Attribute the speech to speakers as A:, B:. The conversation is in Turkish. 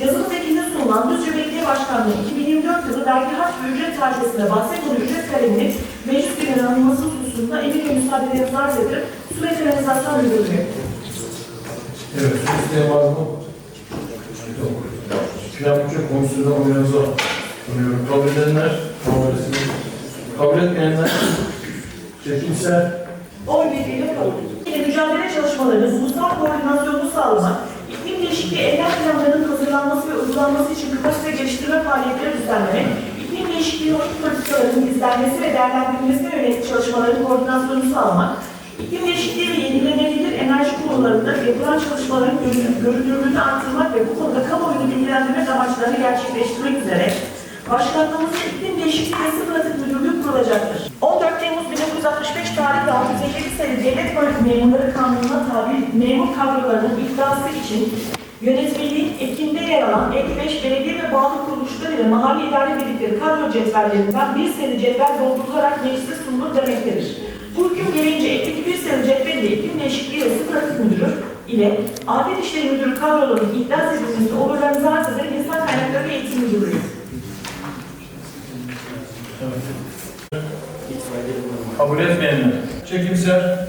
A: Yazılı vekilde sunulan Düzce Belediye Başkanlığı 2024 yılı vergi harç ve ücret tarifesinde bahse konu ücret kaleminin meclis gününe alınması hususunda emin ve müsaadelerinizi arz ederek süreç organizasyon müdürlüğü.
B: Evet, isteyen var mı? Yok. Plan bütçe komisyonu oyunuza sunuyorum. Kabul edenler, muhabbesini kabul etmeyenler, çekimser,
A: Oy birliğiyle kabul. Mücadele çalışmalarının ulusal koordinasyonunu sağlamak, iklim değişikliği eylem planlarının hazırlanması ve uygulanması için kapasite geliştirme faaliyetleri düzenlemek, iklim değişikliği oyun politikalarının izlenmesi ve değerlendirilmesine yönelik çalışmaların koordinasyonunu sağlamak, iklim değişikliği ve yenilenebilir enerji konularında yapılan çalışmaların görünür- görünürlüğünü artırmak ve bu konuda kamuoyunu bilgilendirmek amaçlarını gerçekleştirmek üzere Başkanlığımızda iklim değişikliği ve sıfır atık müdürlüğü kurulacaktır. 14 Temmuz 1965 tarihli 657 sayılı Devlet Memurları Kanunu'na tabi memur kadrolarının iflası için yönetmeliğin yer alan 55 belediye ve bağlı kuruluşlar ile mahalle idare birlikleri kadro cetvellerinden bir sene cetvel doldurularak meclise sunulur demektedir. Bu hüküm gereğince ekteki bir sene cetvel ile iklim değişikliği ve sıfır müdürü ile Adet İşleri Müdürü kadrolarının iflas edilmesi arz ederek insan kaynakları ve eğitim müdürlüğü.
B: kabul etmeyenler, çekimser,